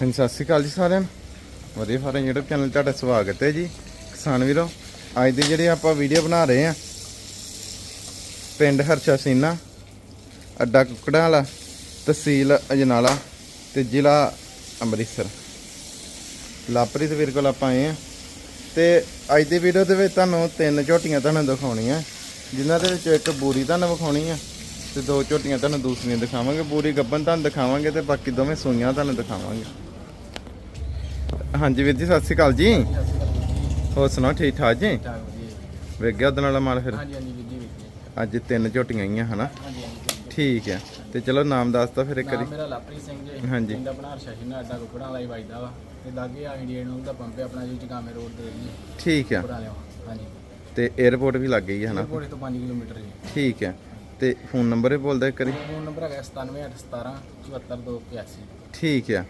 ਹਾਂਜੀ, ਸਤਿ ਸ਼੍ਰੀ ਅਕਾਲ ਜੀ ਸਾਰਿਆਂ ਨੂੰ। ਵਧੀਆ ਫਾਰਮ YouTube ਚੈਨਲ ਤੁਹਾਡਾ ਸਵਾਗਤ ਹੈ ਜੀ। ਕਿਸਾਨ ਵੀਰੋ, ਅੱਜ ਦੀ ਜਿਹੜੀ ਆਪਾਂ ਵੀਡੀਓ ਬਣਾ ਰਹੇ ਆ ਪਿੰਡ ਹਰਸ਼ਾ ਸੀਨਾ, ਅੱਡਾ ਕੁਕੜਾਂ ਵਾਲਾ, ਤਹਿਸੀਲ ਅਜਨਾਲਾ ਤੇ ਜ਼ਿਲ੍ਹਾ ਅੰਮ੍ਰਿਤਸਰ। ਲਾਪਰੀਤ ਵੀਰ ਕੋਲ ਆਪਾਂ ਆਏ ਆ ਤੇ ਅੱਜ ਦੀ ਵੀਡੀਓ ਦੇ ਵਿੱਚ ਤੁਹਾਨੂੰ ਤਿੰਨ ਝੋਟੀਆਂ ਤੁਹਾਨੂੰ ਦਿਖਾਉਣੀਆਂ। ਜਿਨ੍ਹਾਂ ਦੇ ਵਿੱਚੋਂ ਇੱਕ ਬੂਰੀ ਤੁਹਾਨੂੰ ਵਿਖਾਉਣੀ ਆ ਤੇ ਦੋ ਝੋਟੀਆਂ ਤੁਹਾਨੂੰ ਦੂਸਰੀਆਂ ਦਿਖਾਵਾਂਗੇ। ਬੂਰੀ ਗੱਬਨ ਤੁਹਾਨੂੰ ਦਿਖਾਵਾਂਗੇ ਤੇ ਬਾਕੀ ਦੋਵੇਂ ਸੂਈਆਂ ਤੁਹਾਨੂੰ ਦਿਖਾਵਾਂਗੇ। ਹਾਂਜੀ ਵੀਰ ਜੀ ਸਤਿ ਸ਼੍ਰੀ ਅਕਾਲ ਜੀ। ਹੋਰ ਸੁਣਾਓ ਠੀਕ ਠਾਕ ਜੀ? ਵੇਖ ਗਿਆ ਉਹਦੇ ਨਾਲ ਮਾਲ ਫਿਰ? ਹਾਂਜੀ ਹਾਂਜੀ ਵੀਰ ਜੀ ਵੀਰ ਅੱਜ ਤਿੰਨ ਝੋਟੀਆਂ ਆਈਆਂ ਹਨਾ? ਠੀਕ ਹੈ ਤੇ ਚਲੋ ਨਾਮ ਦੱਸਤਾ ਫਿਰ ਇੱਕ ਵਾਰੀ। ਮੇਰਾ ਲਵਪ੍ਰੀਤ ਸਿੰਘ ਜੀ। ਹਾਂਜੀ। ਪਿੰਡ ਆਪਣਾ ਹਰਸ਼ਾਸ਼ੀਨਾ ਅੱਡਾ ਕੁਕੜਾਂ ਵਾਲਾ ਹੀ ਵੱਜਦਾ ਵਾ। ਤੇ ਲਾਗੇ ਆ ਇੰਡੀਅਨ ਨੂੰ ਦਾ ਪੰਪ ਹੈ ਆਪਣਾ ਜੀ ਜਗਾਮੇ ਰੋਡ ਤੇ ਜੀ। ਠੀਕ ਹੈ ਹਾਂਜੀ। ਤੇ 에어ਪੋਰਟ ਵੀ ਲੱਗ ਗਈ ਹੈ ਹਨਾ? ਕੋੜੇ ਤੋਂ 5 ਕਿਲੋਮੀਟਰ ਜੀ। ਠੀਕ ਹੈ ਤੇ ਫੋਨ ਨੰਬਰ ਹੀ ਬੋਲਦਾ ਇੱਕ ਵਾਰੀ। ਫੋਨ ਨੰਬਰ ਹੈਗਾ 97817 74285 ਠੀਕ ਹੈ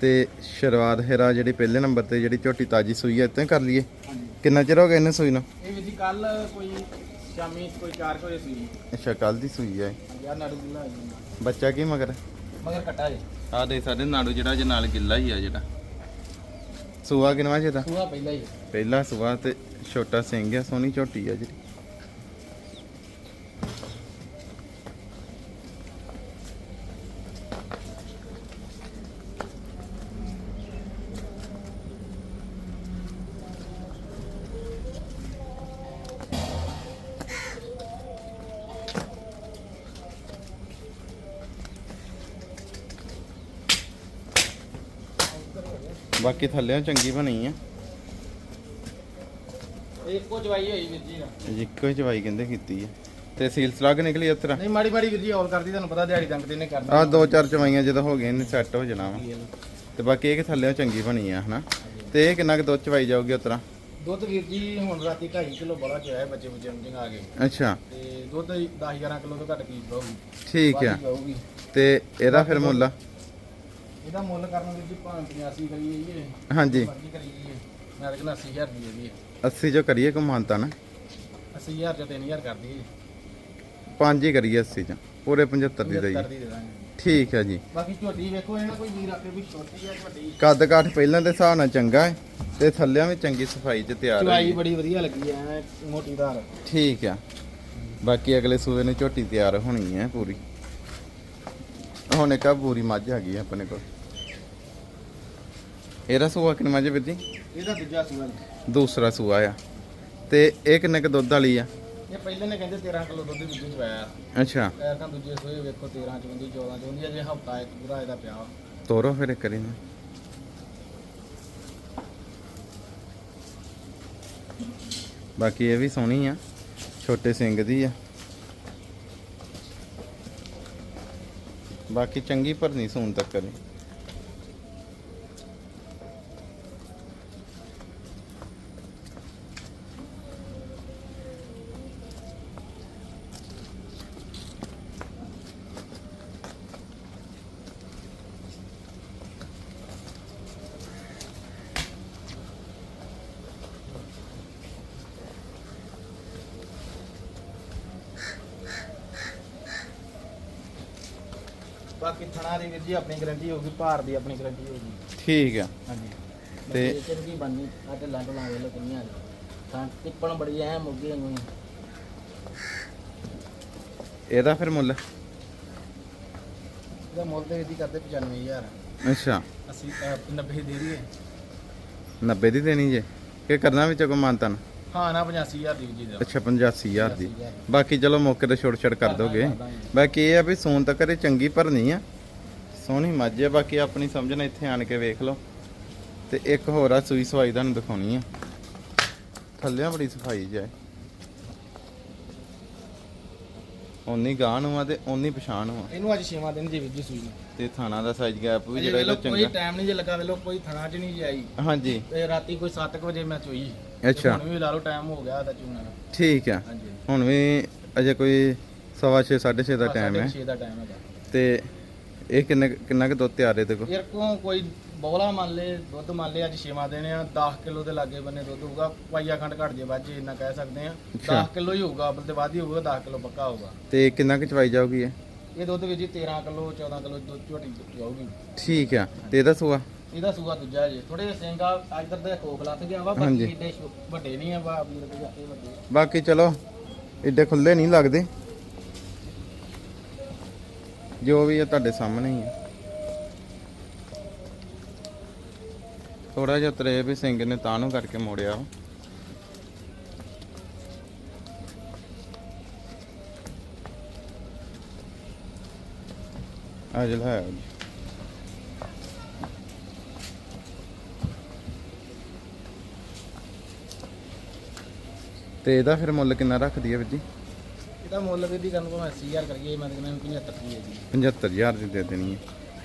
ਤੇ ਸ਼ੁਰੂਆਤ ਹੈਰਾ ਜਿਹੜੀ ਪਹਿਲੇ ਨੰਬਰ ਤੇ ਜਿਹੜੀ ਝੋਟੀ ਤਾਜੀ ਸੂਈ ਹੈ ਇੱਥੇ ਕਰ ਲਈਏ। ਕਿੰਨਾ ਚਿਰ ਹੋ ਗਿਆ ਇਹਨੇ ਸੂਈ ਨੂੰ? ਇਹ ਵੀਰ ਜੀ ਕੱਲ ਕੋਈ ਸ਼ਾਮੀ ਕੋਈ 4 ਵਜੇ ਸੀ ਅੱਛਾ ਕੱਲ ਦੀ ਸੂਈ ਹੈ ਯਾਰ ਨਾੜੂ ਗੁੱਲਾ ਜੀ। ਬੱਚਾ ਕੀ ਮਗਰ? ਮਗਰ ਕੱਟਾ ਜੀ। ਆ ਦੇ ਸਾਡੇ ਨਾੜੂ ਜਿਹੜਾ ਜੇ ਨਾਲ ਗਿੱਲਾ ਹੀ ਆ ਜਿਹੜਾ। ਸੂਆ ਕਿਨਵਾ ਜਿਹਦਾ ਸੂਆ ਪਹਿਲਾਂ ਹੀ। ਪਹਿਲਾ ਸੂਆ ਤੇ ਛੋਟਾ ਸਿੰਘ ਆ ਸੋਹਣੀ ਝੋਟੀ ਆ ਜਿਹੜੀ। ਬਾਕੀ ਥੱਲਿਆਂ ਚੰਗੀ ਬਣੀ ਆ। ਇੱਕੋ ਜਵਾਈ ਹੋਈ ਵੀਰ ਜੀ ਨਾ ਇੱਕੋ ਚਵਾਈ ਕਹਿੰਦੇ ਕੀਤੀ ਆ। ਤੇ ਸੀਲ ਸਲੱਗ ਨਿਕਲੀ ਇਸ ਤਰ੍ਹਾਂ ਨਹੀਂ ਮਾੜੀ ਮਾੜੀ ਵੀਰ ਜੀ ਔਰ ਕਰਦੀ ਤੁਹਾਨੂੰ ਪਤਾ ਦਿਹਾੜੀ ਤੰਗ ਤੇ ਇਹਨੇ ਕਰਨਾ ਆ। ਦੋ ਚਾਰ ਚਵਾਈਆਂ ਜਦੋਂ ਹੋ ਗਏ ਇਹਨੇ ਸੈੱਟ ਹੋ ਜਾਣਾ ਵਾ। ਤੇ ਬਾਕੀ ਇਹ ਕਿ ਥੱਲਿਆਂ ਚੰਗੀ ਬਣੀ ਆ ਹਨਾ? ਤੇ ਇਹ ਕਿੰਨਾ ਕੁ ਦੁੱਧ ਚਵਾਈ ਜਾਊਗੀ ਉਸ ਤਰ੍ਹਾਂ ਦੁੱਧ ਵੀਰ ਜੀ ਹੁਣ ਰਾਤੀ 2.5 ਕਿਲੋ ਬੜਾ ਚੋਇਆ ਬੱਚੇ ਬੱਚੇ ਨੂੰ ਆ ਗਏ। ਅੱਛਾ। ਤੇ ਦੁੱਧ 10 11 ਕਿਲੋ ਤੋਂ ਘੱਟ ਕੀ ਪਾਉਗੀ ਠੀਕ ਆ। ਪਾਉਗੀ ਤੇ ਇਹਦਾ ਫਿਰ ਮੁੱਲ? ਇਹਦਾ ਮੁੱਲ ਕਰਨ ਵੀਰ ਜੀ 85 ਕਰੀਏ ਜੀ ਹਾਂਜੀ। ਮਰਜ਼ੀ ਕਰੀਏ ਮੈਂ ਤਾਂ ਕਹਿੰਦਾ 80000 ਦੀ ਦੇ ਦੀ 80 ਜੋ ਕਰੀਏ ਕਮਾਨਤਾ ਨਾ। 80000 ਚ 3000 ਕਰ ਦਈਏ। ਪੰਜ ਹੀ ਕਰੀਏ 80 ਚ। ਪੂਰੇ 75 ਦੀ 75 ਦਈਏ ਦੀ ਦੇ ਦਾਂਗੇ। ਠੀਕ ਹੈ ਜੀ। ਬਾਕੀ ਝੋਟੀ ਵੇਖੋ ਇਹਨਾਂ ਕੋਈ ਵੀਰ ਆਕੇ ਵੀ ਛੋਟੀ ਹੈ ਵੱਡੀ ਕੱਦ ਕਾਠ ਪਹਿਲਾਂ ਦੇ ਹਿਸਾਬ ਨਾਲ ਚੰਗਾ ਹੈ ਤੇ ਥੱਲਿਆਂ ਵੀ ਚੰਗੀ ਸਫ਼ਾਈ ਚ ਤਿਆਰ ਚਵਾਈ ਹੈ ਬੜੀ ਵਧੀਆ ਲੱਗੀ ਐ ਮੋਟੀ ਧਾਰ। ਠੀਕ ਆ। ਬਾਕੀ ਅਗਲੇ ਸੂਏ ਨੇ ਝੋਟੀ ਤਿਆਰ ਹੋਣੀ ਹੈ ਪੂਰੀ। ਹੁਣ ਇੱਕ ਆ ਪੂਰੀ ਮੱਝ ਹੈਗੀ ਆ ਆਪਣੇ ਕੋਲ। ਇਹਦਾ ਸੂਆ ਕਿੰਨਾ ਮੱਝ ਵੀਰ ਜੀ? ਇਹਦਾ ਦੂਜਾ ਸੂਆ ਦੂਸਰਾ ਸੂਆ ਆ। ਤੇ ਇਹ ਕਿੰਨੇ ਕ ਦੁੱਧ ਵਾਲੀ ਆ? ਇਹ ਪਹਿਲੇ ਨੇ ਕਹਿੰਦੇ 13 ਕਿਲੋ ਦੁੱਧ ਵਿੱਚ ਚਵਾਇਆ ਅੱਛਾ। ਪੈਰ ਤਾਂ ਦੂਜੇ ਸੂਏ ਵੇਖੋ 13 ਚ ਹੁੰਦੀ 14 ਚ ਹੁੰਦੀ ਅਜੇ ਹਫਤਾ ਇੱਕ ਪੂਰਾ ਇਹਦਾ ਪਿਆ ਵਾ। ਤੋਰੋ ਫਿਰ ਨਾ। ਬਾਕੀ ਇਹ ਵੀ ਸੋਹਣੀ ਆ ਛੋਟੇ ਸਿੰਘ ਦੀ ਆ। ਬਾਕੀ ਚੰਗੀ ਭਰਨੀ ਸੂਣ ਤੱਕ ਕਰੀ ਬਾਕੀ ਥਣਾ ਦੀ ਵੀਰ ਜੀ ਆਪਣੀ ਗਾਰੰਟੀ ਹੋਊਗੀ ਭਾਰ ਦੀ ਆਪਣੀ ਗਾਰੰਟੀ ਹੋਊਗੀ। ਠੀਕ ਆ। ਹਾਂਜੀ। ਤੇ- ਤੇ ਚੰਗੀ ਬਣਨੀ ਆ ਤੇ ਲੰਡ ਲਾ ਵੇਲੋ ਕਿੰਨੀਆਂ ਤਾਂ ਟਿੱਪਣ ਬੜੀ ਐ ਮੁੱਗੇ ਨੂੰ ਇਹਦਾ ਫਿਰ ਮੁੱਲ। ਇਹਦਾ ਮੁੱਲ ਤੇ ਇਹਦੀ ਕਰਦੇ 95000 ਅੱਛਾ। ਅਸੀਂ ਅਹ, 90 ਦੇ ਰਹੀ ਹੈ 90 ਦੀ ਦੇਣੀ ਜੇ। ਕਿ ਕਰਨਾ ਵਿੱਚ ਕੋ ਮਾਨਤਨ ਹਾਂ ਨਾ 85000 ਦੀ ਜੀ ਦਾ ਅੱਛਾ 85000 ਦੀ। 85,000 ਬਾਕੀ ਚਲੋ ਮੌਕੇ ਤੇ ਛੋੜ ਛੜ ਕਰ ਦੋਗੇ। ਬਾਕੀ ਇਹ ਆ ਵੀ ਸੂਨ ਤੱਕ ਇਹ ਚੰਗੀ ਭਰਨੀ ਆ। ਸੋਹਣੀ ਮੱਝ ਆ ਬਾਕੀ ਆਪਣੀ ਸਮਝਣਾ ਇੱਥੇ ਆਣ ਕੇ ਵੇਖ ਲਓ। ਤੇ ਇੱਕ ਹੋਰ ਆ ਸੂਈ ਸਵਾਈ ਤੁਹਾਨੂੰ ਦਿਖਾਉਣੀ ਆ। ਥੱਲਿਆਂ ਬੜੀ ਸਫ਼ਾਈ ਜਾਏ ਓਨੀ ਗਾਂ ਨੂੰ ਆ ਤੇ ਓਨੀ ਪਛਾਣ ਨੂੰ ਆ। ਇਹਨੂੰ ਅੱਜ ਛੇਵਾਂ ਦਿਨ ਜੀ ਵੀਰ ਜੀ ਸੂਈ ਨੂੰ। ਤੇ ਥਾਣਾ ਦਾ ਸਾਈਜ਼ ਗੈਪ ਵੀ ਜਿਹੜਾ ਇਹਦਾ ਵੇਲੋ ਕੋਈ ਚੰਗਾ ਟਾਈਮ ਨਹੀਂ ਜੇ ਲੱਗਾ ਵੇਲੋ ਕੋਈ ਥਣਾ ਚ ਨਹੀਂ ਜਾਈ ਹਾਂਜੀ। ਤੇ ਰਾਤੀ ਕੋਈ 7 ਵਜੇ ਮੈਂ ਚੋਈ ਅੱਛਾ। ਹੁਣ ਵੀ ਲਾ ਲਓ ਟਾਈਮ ਹੋ ਗਿਆ ਤਾਂ ਚੂਣਾ ਦਾ ਠੀਕ ਆ। ਹਾਂਜੀ। ਹੁਣ ਵੀ ਅਜੇ ਕੋਈ ਸਵਾ ਛੇ, ਸਾਢੇ 6:30 ਦਾ ਟਾਈਮ ਹੈ। 6 ਦਾ ਟਾਈਮ ਹੈਗਾ। ਤੇ ਇਹ ਕਿੰਨੇ ਕਿੰਨਾ ਕੁ ਦੁੱਧ ਤਿਆਰ ਹੈ ਦੇਖੋ ਯਾਰ ਕੋ ਕੋਈ ਬੋਲਾ ਮੰਨ ਲੈ ਦੁੱਧ ਮੰਨ ਲੈ ਅੱਜ ਛੇਵਾਂ ਦਿਨ ਆ 10 ਕਿਲੋ ਦੇ ਲਾਗੇ ਬੰਨੇ ਦੁੱਧ ਹੋਊਗਾ ਪਾਈਆ ਖੰਡ ਘਟ ਜੇ ਵੱਧ ਜੇ ਇੰਨਾ ਕਹਿ ਸਕਦੇ ਆ। ਅੱਛਾ। 10 ਕਿਲੋ ਹੀ ਹੋਊਗਾ ਅਬਲ ਤੇ ਵੱਧ ਹੀ ਹੋਊਗਾ 10 ਕਿਲੋ ਪੱਕਾ ਹੋਊਗਾ। ਤੇ ਕਿੰਨਾ ਕੁ ਚਵਾਈ ਜਾਊਗੀ ਇਹ? ਇਹ ਦੁੱਧ ਵਿੱਚ ਜੀ 13 ਕਿਲੋ 14 ਕਿਲੋ ਦੁੱਧ ਝੋਟੀ ਜਾਊਗੀ। ਠੀਕ ਆ। ਤੇ ਇਹਦਾ ਸੂਆ? ਇਹਦਾ ਸੂਆ ਦੂਜਾ ਜੇ ਥੋੜੇ ਸਿੰਘਾ ਇੱਧਰ ਦੇ ਖੋਖ ਲੱਥ ਗਿਆ ਵਾ ਹਾਂਜੀ। ਬਾਕੀ ਏਡੇ ਛੋ- ਵੱਡੇ ਨਹੀਂ ਆ ਵਾ ਵੀਰ ਦੇ ਜਾਤੇ ਵੱਡੇ ਆ। ਬਾਕੀ ਚਲੋ ਏਡੇ ਖੁੱਲੇ ਨਹੀਂ ਲੱਗਦੇ ਜੋ ਵੀ ਹੈ ਤੁਹਾਡੇ ਸਾਹਮਣੇ ਹੀ ਹੈ ਥੋੜਾ ਜਿਹਾ ਤਰੇ ਵੀ ਸਿੰਘ ਨੇ ਤਾਂ ਨੂੰ ਕਰਕੇ ਮੋੜਿਆ ਵਾ। ਆ ਜਿਹੜਾ ਹੈ ਜੀ ਤੇ ਇਹਦਾ ਫਿਰ ਮੁੱਲ ਕਿੰਨਾ ਰੱਖਦੀ ਹੈ ਵੀਰ ਜੀ? ਇਹਦਾ ਮੁੱਲ ਵੀ ਦੀ ਕਰਨ ਕੋ 80000 ਕਰੀਏ ਮੈਂ ਕਹਿੰਦਾ 75 ਰੁਪਏ ਜੀ 75000 ਦੀ ਦੇ ਦੇਣੀ ਹੈ।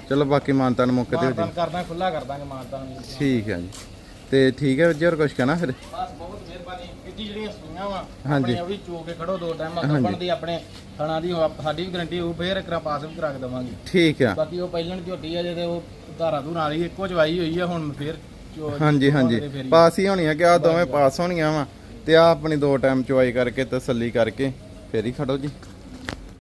ਚਲੋ ਬਾਕੀ ਮਾਨਤਾ ਨੂੰ ਮੌਕੇ ਜੀ। ਕਰਦਾ ਖੁੱਲਾ ਕਰ ਦਾਂਗੇ ਮਾਨਤਾਨ ਵੀ ਠੀਕ ਹੈ ਜੀ। ਤੇ ਠੀਕ ਹੈ ਵੀਰ ਜੀ ਹੋਰ ਕੁਝ ਕਹਿਣਾ ਫਿਰ? ਬਸ ਬਹੁਤ ਮਿਹਰਬਾਨੀ। ਕਿੱਡੀ ਜਿਹੜੀਆਂ ਸੁਈਆਂ ਵਾ। ਆਪਣੇ ਉਹ ਵੀ ਚੋ ਕੇ ਖੜੋ ਦੋ ਟਾਈਮ। ਕੱਪਣ ਦੀ ਆਪਣੇ ਥਣਾ ਦੀ ਸਾਡੀ ਵੀ ਗਰੰਟੀ ਉਹ ਫੇਰ ਇੱਕ ਪਾਸ ਵੀ ਕਰਾ ਕੇ ਦਵਾਂਗੇ। ਠੀਕ ਆ। ਬਾਕੀ ਉਹ ਪਹਿਲਣ ਝੋਟੀ ਆ ਜਿਹਦੇ ਉਹ ਧਾਰਾ ਧੂਰਾ ਵਾਲੀ ਇੱਕੋ ਚਵਾਈ ਹੋਈ ਆ ਹੁਣ ਫੇਰ ਚੋ- ਹਾਂਜੀ ਹਾਂਜੀ। ਚੋਵਾਂਗੇ ਫੇਰ ਹੀ। ਪਾਸ ਹੀ ਹੋਣੀਆਂ ਕਿ ਆ ਦੋਵੇਂ ਪਾਸ ਹੋਣੀਆਂ ਵਾ। ਤੇ ਆ ਆਪਣੀ ਦੋ ਟਾਈਮ ਚੁਆਈ ਕਰਕੇ ਤਸੱਲੀ ਕਰਕੇ ਫੇਰ ਹੀ ਖੜੋ ਜੀ।